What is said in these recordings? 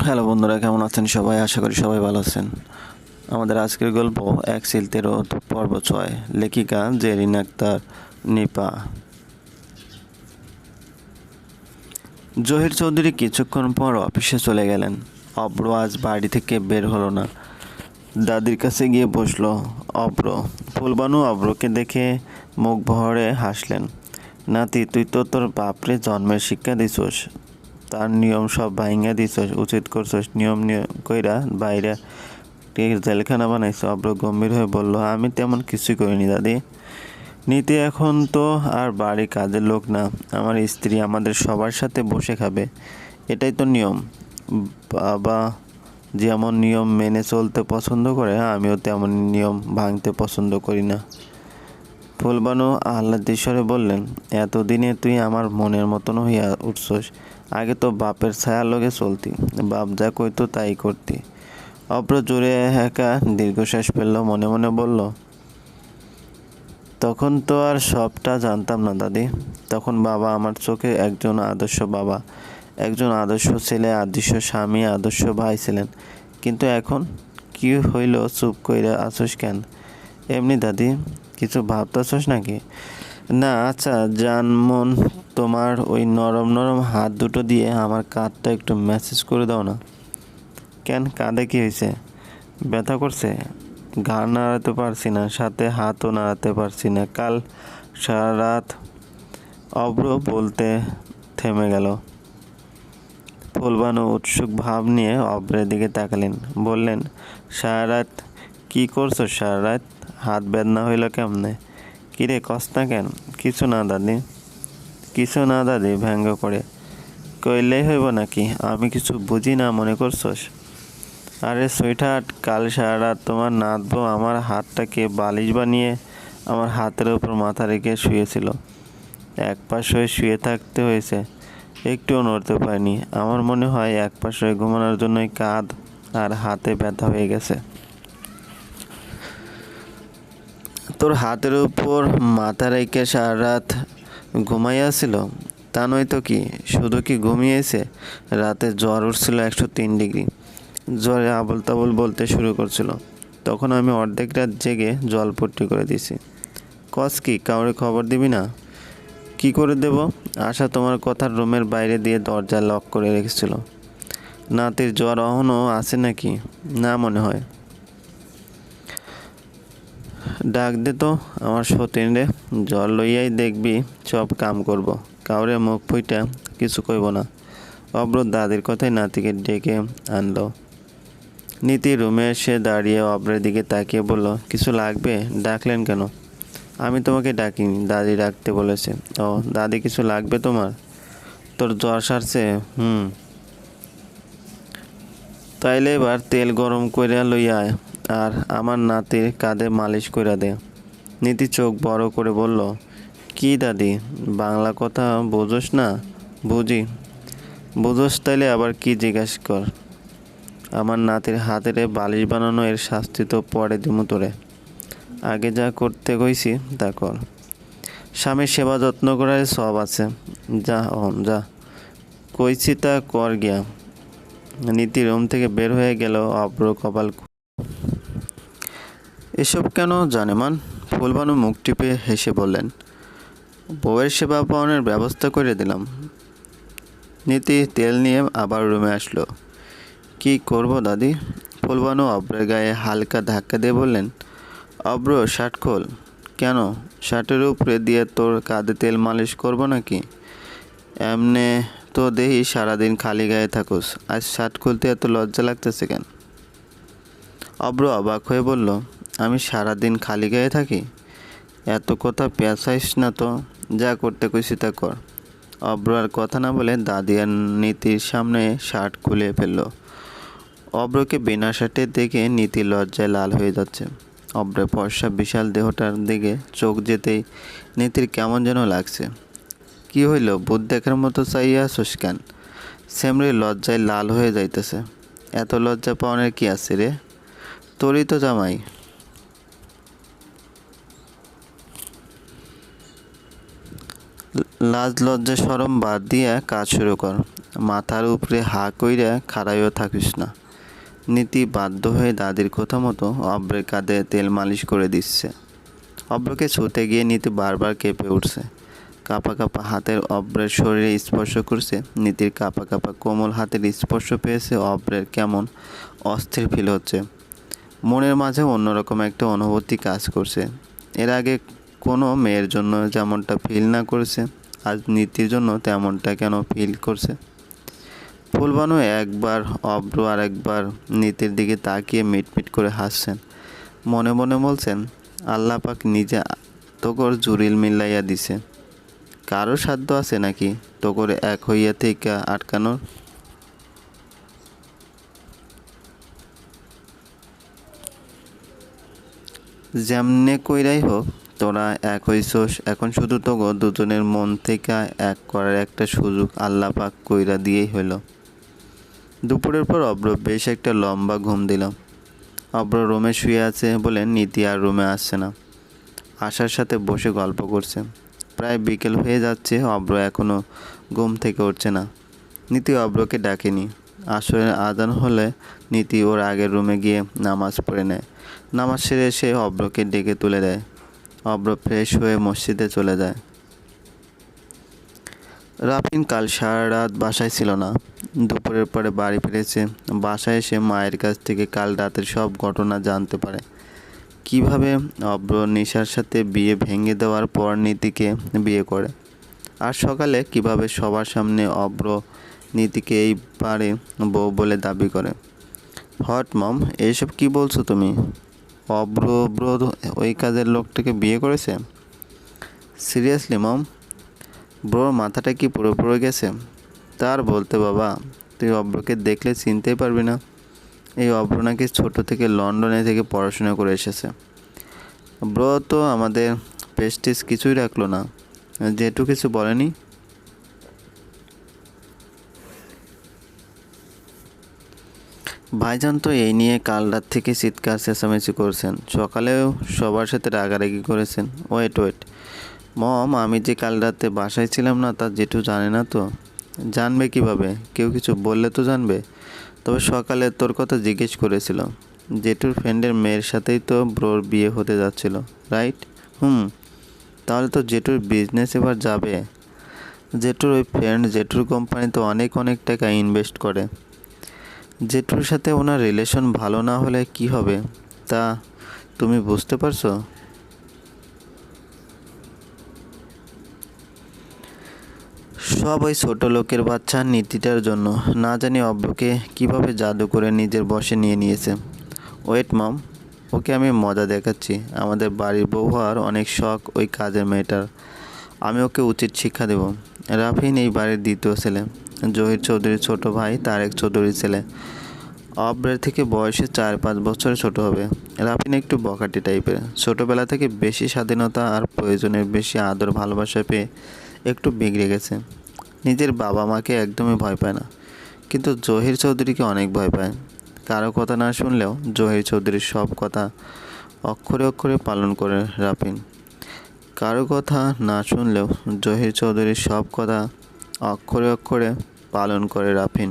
Hello বন্ধুরা, কেমন আছেন সবাই? আশা করি সবাই ভালো আছেন। আমাদের আজকের গল্প এক সিলতের পর্ব ছয়, লেখিকা জেরিন আক্তার, নিপা। জহির চৌধুরী কিছুক্ষণ পর অফিসে চলে গেলেন। অব্র আজ বাড়ি থেকে বের হলো না। দাদির কাছে গিয়ে বসল, অব্র, ফুলবানু অব্রকে দেখে মুখ ভরে হাসলেন। নাতি, তুই তো তোর বাপরে জন্মের শিক্ষা দিছোস। তার নিয়ম সব ভাঙা দিছস, উচিত করছস। নিয়ম নিয়ম কইরা বাইরে জেলখানা বানাইছ, অব্র গম্ভীর হয়ে বলল, আমি তেমন কিছুই করিনি দাদি। নীতি এখন তো আর বাড়ি কাজের লোক না। আমার স্ত্রী আমাদের সবার সাথে বসে খাবে। এটাই তো নিয়ম। বাবা যেমন নিয়ম মেনে চলতে পছন্দ করে, আমিও তেমন নিয়ম ভাঙতে পছন্দ করি না। ফুলবানু আহ্লাদেশ্বরে বললেন, এতদিনে তুই আমার মনের মতন হইয়া উঠছস। আগে তো বাপের ছায়া লগে চলতি, বাপ যা কইতো তাই করতি। অপ্র জোরে একা দীর্ঘশ্বাস ফেলল, মনে মনে বলল, তখন তো আর সবটা জানতাম না দাদি। তখন বাবা আমার চোখে একজন আদর্শ বাবা, একজন আদর্শ ছেলে আদর্শ স্বামী, আদর্শ ভাই ছিলেন। কিন্তু এখন কি হইল, চুপ কইরা আসোস কেন? এমনি দাদি, কিছু ভাবতেছস নাকি? না আচ্ছা জান মন তোমার ওই নরম নরম হাত দুটো দিয়ে আমার কাঁধটা একটু ম্যাসেজ করে দাও না। কেন, কাঁধে কী হয়েছে? ব্যথা করছে? ঘাড় নাড়াতে পারছি না, সাথে হাতও নাড়াতে পারছি না। কাল সারা রাত অব্র বলতে থেমে গেল। ফুলবানু উৎসুক ভাব নিয়ে অব্রের দিকে তাকালেন। বললেন সারা রাত কী করছ? সারা রাত হাত বেদনা হইল কেমনে? কিরে, কস্তা কেন? কিছু না দাদি। কিছু না দাদি, ব্যঙ্গ করে। কইলেই হইব নাকি? আমি কিছু বুঝি না, মনে করছস? আরে সুইটহার্ট কাল সারা রাত তোমার নাতবো আমার হাতটাকে বালিশ বানিয়ে আমার হাতের উপর মাথা রেখে শুয়েছিল। এক পাশ হয়ে শুয়ে থাকতে হয়েছে। একটুও নড়তে পারিনি। আমার মনে হয় এক পাশ হয়ে ঘুমানোর জন্যই কাঁধ আর হাতে ব্যথা হয়ে গেছে। তোর হাতের উপর মাথা রেখে সারা রাত ঘুমাইয়াছিল তা নয় তো কি? শুধু কি ঘুমিয়েছে? রাতে জ্বর উঠছিল একশো তিন ডিগ্রি। জ্বরে আবল তাবল বলতে শুরু করছিল। তখন আমি অর্ধেক রাত জেগে জল জলপট্টি করে দিয়েছি। কস কি, কাউরে খবর দিবি না? কি করে দেব? আশা তোমার কথার রুমের বাইরে দিয়ে দরজা লক করে রেখেছিল। নাতির জ্বর অহনও আছে নাকি? না মনে হয়। ডাক দে তো, আমার সতীন রে। জল লইয়াই দেখবি সব কাম করব। কাউরে মুখ ফুইটা কিছু কইব না। অব্র দাদির কথায় নাতিকে ডেকে আনলো। নীতি রুমে এসে দাঁড়িয়ে অব্রের দিকে তাকিয়ে বলল, কিছু লাগবে? ডাকলেন কেন? আমি তোমাকে ডাকিনি, দাদি ডাকতে বলেছে। ও, দাদি কিছু লাগবে তোমার? তোর জ্বর সারছে? হুম। তাইলে এবার তেল গরম করে লইয়া আর আমার নাতির কাঁধে মালিশ করে দে। নীতি চোখ বড় করে বলল, কি দাদি, বাংলা কথা বোঝোস না? বুঝি। বুঝোস তাইলে আবার কি জিজ্ঞাসা কর? আমার নাতির হাতের বালিশ বানানো এর শাস্তি তো পরে দিমু তোরে। আগে যা করতে কইছি তা কর। স্বামীর সেবা যত্ন করার সব আছে। যা, অহন, যা। কইছি তা কর গিয়া। নীতি রুম থেকে বের হয়ে গেল অব্র কপাল এসব কেন জানেমান? ফুলবানু মুখ টিপে হেসে বললেন, বউয়ের সেবা পাওয়ানোর ব্যবস্থা করে দিলাম। নীতি তেল নিয়ে আবার রুমে আসলো। কি করব দাদি? ফুলবানু অব্রের গায়ে হালকা ধাক্কা দিয়ে বললেন, অব্র, শার্ট খোল। কেন? শার্টের উপরে দিয়ে তোর কাঁধে তেল মালিশ করব নাকি? এমনে তো দেহি সারাদিন খালি গায়ে থাকুস। আজ শার্ট খুলতে এত লজ্জা লাগতেছে কেন? অব্র অবাক হয়ে বলল আমি সারাদিন খালি গায়ে থাকি? এত কথা পেঁচাইস না তো, যা করতে কইছি তা কর। অব্র আর কথা না বলে দাদি আর নীতির সামনে শার্ট খুলে ফেলল। অব্রকে বিনা শার্টে দেখে নীতি লজ্জায় লাল হয়ে যাচ্ছে। অব্রের ফর্সা বিশাল দেহটার দিকে চোখ যেতেই নীতির কেমন যেন লাগছে। কি হইল বুধ দেখার মতো চাইয়া আসোস কেন? সেমরি লজ্জায় লাল হয়ে যাইতেছে। এত লজ্জা পাওয়ানোর কি আছে রে? তোরই তো জামাই। লাজ লজ্জা সরম বাদ দিয়া কাজ শুরু কর। মাথার উপরে হা কইরা খাড়াইও থাকিস না। নীতি বাধ্য হয়ে দাদির কথা মতো অব্রের কাঁধে তেল মালিশ করে দিচ্ছে। অব্রকে ছুতে গিয়ে নীতি বারবার কেঁপে উঠছে। কাপা কাপা হাতের অব্রের শরীরে স্পর্শ করছে। নীতির কাপা কাপা কোমল হাতের স্পর্শ পেয়েছে অব্রের কেমন অস্থির ফিল হচ্ছে। মনের মাঝে অন্যরকম একটা অনুভূতি কাজ করছে। এর আগে কোনো মেয়ের জন্য যেমনটা ফিল না করেছে আজ নীতির জন্য তেমনটা কেন ফিল করছে? ফুলবানু একবার অব্র আর একবার নীতির দিকে তাকিয়ে মিটমিট করে হাসছেন। মনে মনে বলছেন, আল্লাহ পাক নিজে তোকর জুরিল মিলাইয়া দিছে। কারও সাধ্য আছে নাকি তোকর এক হইয়া থেকে আটকানোর? যেমনে কইরাই হোক তোরা এক হইছস এখন শুধু তোগো দুজনের মন থেকে এক করার একটা সুযোগ আল্লাহ পাক কইরা দিয়েই হইল। দুপুরের পর অব্র বেশ একটা লম্বা ঘুম দিল। অব্র রুমে শুয়ে আছে বলে নীতি আর রুমে আসছে না। আশার সাথে বসে গল্প করছে। প্রায় বিকেল হয়ে যাচ্ছে, অব্র এখনও ঘুম থেকে উঠছে না। নীতি অব্রকে ডাকেনি। আসলে আজান হলে নীতি ওর আগের রুমে গিয়ে নামাজ পড়ে নেয়। নামাজ সেরে সে অব্রকে ডেকে তুলে দেয়। অব্র ফ্রেশ হয়ে মসজিদে চলে যায়। রাফিন কাল সারা রাত বাসায় ছিল না। দুপুরের পরে বাড়ি ফিরেছে। বাসায় এসে মায়ের কাছ থেকে কাল রাতের সব ঘটনা জানতে পারে। কীভাবে অব্র নিশার সাথে বিয়ে ভেঙে দেওয়ার পর নীতিকে বিয়ে করে? আর সকালে কীভাবে সবার সামনে অব্র নীতিকে এই পারে বউ বলে দাবি করে? হট মম এইসব কি বলছো তুমি? অব্র ব্র ওই কাজের লোকটাকে বিয়ে করেছে? সিরিয়াসলি, মম। ব্রোর মাথাটা কি পুরোপুরি গেছে? তার বলতে, বাবা, তুই অব্রকে দেখলে চিনতেই পারবি না। এই অব্র নাকি ছোটো থেকে লন্ডনে থেকে পড়াশোনা করে এসেছে। ব্রো, তো আমাদের পেস্টিস কিছুই রাখল না। যেটু কিছু বলেনি। ভাইজান তো এই নিয়ে কাল রাত থেকে চিৎকার, চেঁচামেচি করছেন। সকালেও সবার সাথে রাগারাগি করেছেন। Wait wait. মম, আমি যে কাল রাতে বাসায় ছিলাম না, তা জেঠু জানে না তো। জানবে কীভাবে? কেউ কিছু বললে তো জানবে। তবে সকালে তোর কথা জিজ্ঞেস করেছিল জেঠুর ফ্রেন্ডের মেয়ের সাথেই তো ব্রোর বিয়ে হতে যাচ্ছিল, রাইট? হুম। তাহলে তো জেঠুর বিজনেস এবার যাবে। জেঠুর ওই ফ্রেন্ড, জেঠুর কোম্পানিতে অনেক অনেক টাকা ইনভেস্ট করে। জেঠুর সাথে ওনার রিলেশন ভালো না হলে কি হবে? তা তুমি বুঝতে পারছ? সব ওই ছোটো লোকের বাচ্চা নীতিটার জন্য। না জানি অব্রকে কীভাবে জাদু করে নিজের বসে নিয়ে নিয়েছে। ওয়েট, মম। ওকে আমি মজা দেখাচ্ছি। আমাদের বাড়ির বউ হওয়ার অনেক শখ ওই কাজের মেয়েটার। আমি ওকে উচিত শিক্ষা দেব। রাফিন এই বাড়ির দ্বিতীয় ছেলে। জহির চৌধুরীর ছোট ভাই তারেক চৌধুরীর ছেলে। অব্রের থেকে বয়সে চার পাঁচ বছরের ছোট হবে। রাফিন একটু বকাটি টাইপের। ছোটোবেলা থেকে বেশি স্বাধীনতা আর প্রয়োজনের বেশি আদর ভালোবাসা পেয়ে একটু বিগড়ে গেছে। নিজের বাবা মাকে একদমই ভয় পায় না। কিন্তু জহির চৌধুরীকে অনেক ভয় পায়। কারও কথা না শুনলেও জহির চৌধুরীর সব কথা অক্ষরে অক্ষরে পালন করে রাফিন। কারও কথা না শুনলেও জহির চৌধুরীর সব কথা অক্ষরে অক্ষরে পালন করে রাফিন।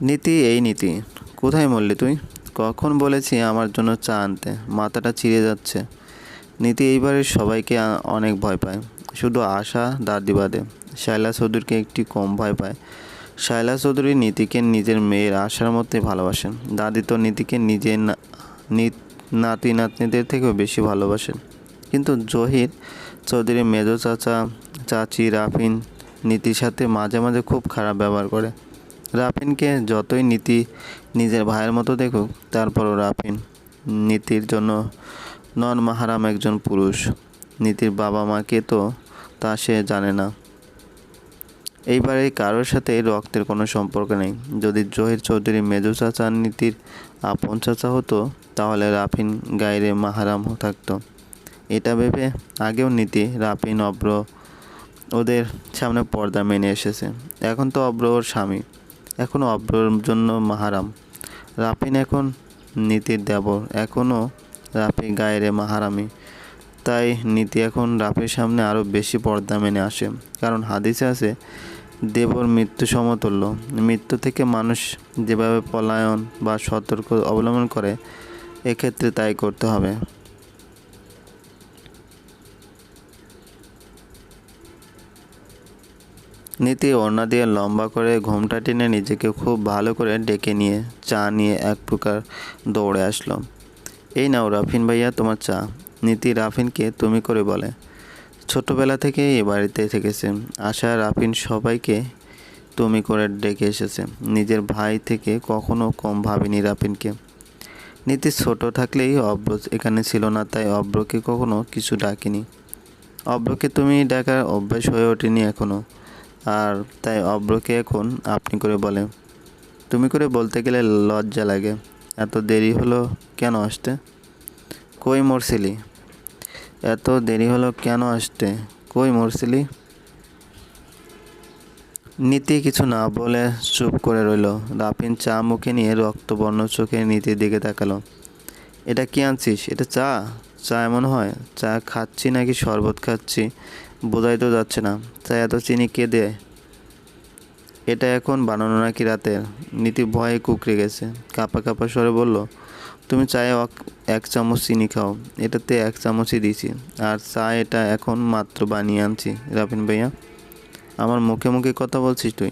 নীতি, এই নীতি। কোথায় মরলি তুই? কখন বলেছি আমার জন্য চা আনতে? মাথাটা চিড়ে যাচ্ছে। নীতি এইবারের সবাইকে অনেক ভয় পায়। শুধু আশা, দাদি বাদে। শায়লা চৌধুরীকে একটি কম ভয় পায়। শায়লা চৌধুরী নীতিকে নিজের মেয়ের আশার মধ্যে ভালোবাসেন। দাদি তো নীতিকে নিজের নাতি নাতনিদের থেকেও বেশি ভালোবাসেন। কিন্তু জহির চৌধুরী মেজো চাচা চাচি রাফিন নীতির সাথে মাঝে মাঝে খুব খারাপ ব্যবহার করে। রাফিনকে যতই নীতি নিজের ভাইয়ের মতো দেখুক, তারপরও রাফিন নীতির জন্য নন মাহারাম একজন পুরুষ। নীতির বাবা মাকে তো তা সে জানে না। এইবারে কারোর সাথে রক্তের কোনো সম্পর্ক নেই। যদি জহির চৌধুরী মেজো চাচা নীতির আপন চাচা হতো, তাহলে রাফিন গাইরে মাহারাম থাকতো। এটা ভেবে আগেও নীতি, রাফিন অব্র ওদের সামনে পর্দা মেনে এসেছে। এখন তো অব্র ওর স্বামী। এখন অব্রর জন্য মাহারাম। রাফিন এখন নীতির দেবর। এখনও রাফি গায়েরে মাহারামি। তাই নীতি এখন রাফির সামনে আরও বেশি পর্দা মেনে আসে। কারণ হাদিসে আছে, দেবর মৃত্যু সমতুল্য। মৃত্যু থেকে মানুষ যেভাবে পলায়ন বা সতর্ক অবলম্বন করে, এক্ষেত্রে তাই করতে হবে। নীতি ওড়না দিয়ে লম্বা করে ঘোমটা টেনে নিজেকে খুব ভালো করে ডেকে নিয়ে চা নিয়ে এক প্রকার দৌড়ে আসলো। এই নাও রাফিন ভাইয়া, তোমার চা। নীতি রাফিনকে তুমি করে বলে। ছোটবেলা থেকে এ বাড়িতে থেকেছে। আশা রাফিন সবাইকে তুমি করে ডেকে এসেছে। নিজের ভাই থেকে কখনো কম ভাবিনি রাফিনকে। নীতি ছোট থাকলেই অব্র এখানে ছিল না, তাই অব্রকে কখনো কিছু ডাকিনি। অব্রকে তুমি ডাকার অভ্যাস হয়ে ওঠেনি এখনও আর তাই অব্রকে এখন আপনি করে বলে। তুমি করে বলতে গেলে লজ্জা লাগে। এত দেরি হলো কেন আসতে? কই মরছিলি? এত দেরি হলো কেন আসতে? কই মরছিলি? নীতি কিছু না বলে চুপ করে রইল। রাফিন চা মুখে নিয়ে রক্তবর্ণ চোখে নীতির দিকে তাকালো। এটা কি আনছিস? এটা চা? চা এমন হয়? চা খাচ্ছি নাকি শরবত খাচ্ছি? বোঝাই তো যাচ্ছে না। চা এত চিনি কে দেয়? এটা এখন বানানো নাকি রাতের? নীতি ভয়ে কুকড়ে গেছে। কাপা কাপা স্বরে বলল, তুমি চায়ে এক চামচ চিনি খাও। এটাতে এক চামচই দিয়েছি। আর চা এটা এখন মাত্র বানিয়ে আনছি, রাফিন ভাইয়া। আমার মুখে মুখে কথা বলছিস তুই?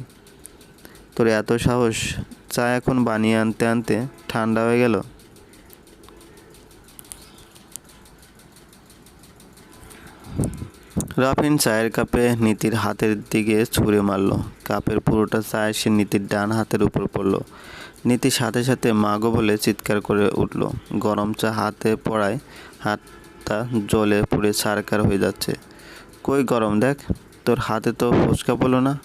তোর এত সাহস? চা এখন বানিয়ে আনতে আনতে ঠান্ডা হয়ে গেল? রাফিন চায়ের কাপে নীতির হাতের দিকে ছুঁড়ে মারল। কাপের পুরোটা চায় সে নীতির ডান হাতের উপর পড়ল। নীতি সাথে সাথে মাগো বলে চিৎকার করে উঠল। গরম চা হাতে পড়ায় হাতটা জলে পুড়ে ছারকার হয়ে যাচ্ছে। কই গরম দেখ, তোর হাতে তো ফুচকা পড়ল না।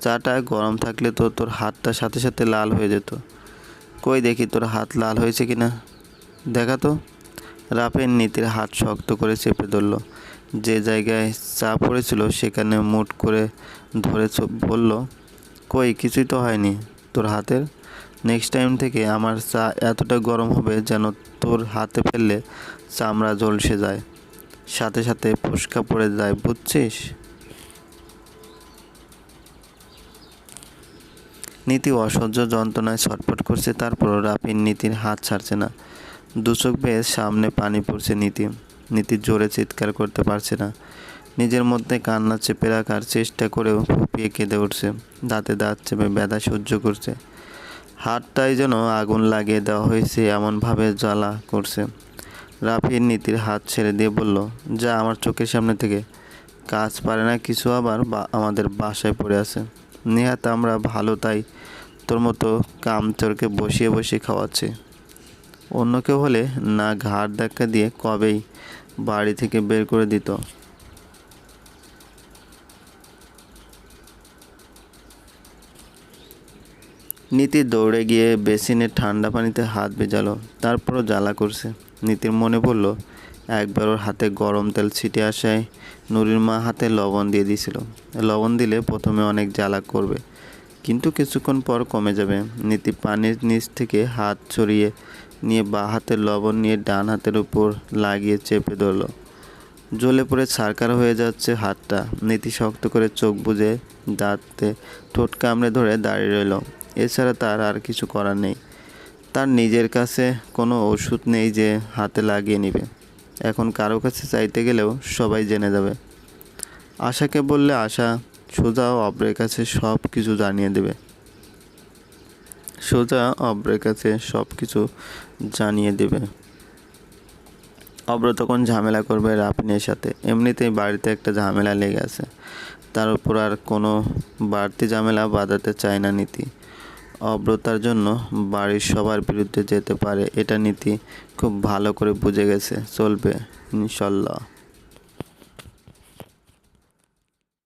চাটা গরম থাকলে তো তোর হাতটা সাথে সাথে লাল হয়ে যেত। কই দেখি তোর হাত লাল হয়েছে কি না দেখা তো। রাফের নীতির হাত শক্ত করে চেপে ধরল। যে জায়গায় চা পড়েছিল সেখানে মুট করে ধরে বলল, কই, কিছুই তো হয়নি। তোর হাতের? নেক্সট টাইম থেকে আমার চা এতটা গরম হবে যেন তোর হাতে ফেললে চামড়া ঝলসে যায়। সাথে সাথে ফুসকা পড়ে যায়, বুঝছিস? নীতি অসহ্য যন্ত্রণায় ছটফট করছে তারপর রাপিন নীতির হাত ছাড়ছে না। দুচোখ বেয়ে সামনে পানি পড়ছে নীতি। নীতি জোরে চিৎকার করতে পারছে না। নিজের মধ্যে কান্না চেপে রাখার চেষ্টা করেও ফুপিয়ে কেঁদে উঠছে। দাঁতে দাঁত চেপে ব্যথা সহ্য করছে। হাতটাই যেন আগুন লাগিয়ে দেওয়া হয়েছে, এমনভাবে জ্বালা করছে। রাফির নীতির হাত ছেড়ে দিয়ে বলল, যা আমার চোখের সামনে থেকে। কাজ পারে না, কিছু আবার বা, আমাদের বাসায় পড়ে আছে। নেহাত, আমরা ভালো তাই তোর মতো কামচোরকে বসিয়ে বসিয়ে খাওয়াচ্ছে। অন্য কেউ হলে না ঘাড় ধাক্কা দিয়ে কবেই বাড়ি থেকে বের করে দিত। নীতি দৌড়ে গিয়ে বেসিনের ঠান্ডা পানিতে হাত ভেজালো, তারপরও জ্বালা করছে। নীতির মনে পড়ল, একবার ওর হাতে গরম তেল ছিটে আসায় নুরির মা হাতে লবণ দিয়ে দিয়েছিল। লবণ দিলে প্রথমে অনেক জ্বালা করবে। কিন্তু কিছুক্ষণ পর কমে যাবে। নীতি পানির নিচ থেকে হাত ছড়িয়ে নিয়ে বা হাতের লবণ নিয়ে ডান হাতের উপর লাগিয়ে চেপে ধরল। জ্বলে পড়ে ছারকার হয়ে যাচ্ছে হাতটা। নীতি শক্ত করে চোখ বুঝে দাঁতে ঠোঁট কামড়ে ধরে দাঁড়িয়ে রইল। এছাড়া তার আর কিছু করার নেই। তার নিজের কাছে কোনো ওষুধ নেই যে হাতে লাগিয়ে নিবে। এখন কারও কাছে চাইতে গেলেও সবাই জেনে যাবে। আশাকে বললে, আশা সোজা অব্রের কাছে সব কিছু জানিয়ে দেবে। সোজা অব্রের কাছে সব কিছু জানিয়ে দেবে। অব্র তখন ঝামেলা করবে রাপিনের সাথে। এমনিতেই বাড়িতে একটা ঝামেলা লেগে আছে। তার উপর আর কোনো বাড়তি ঝামেলা বাঁধাতে চায় না নীতি। অব্রতার জন্য বাড়ির সবার বিরুদ্ধে যেতে পারে, এটা নীতি খুব ভালো করে বুঝে গেছে, চলবে, ইনশাল্লাহ।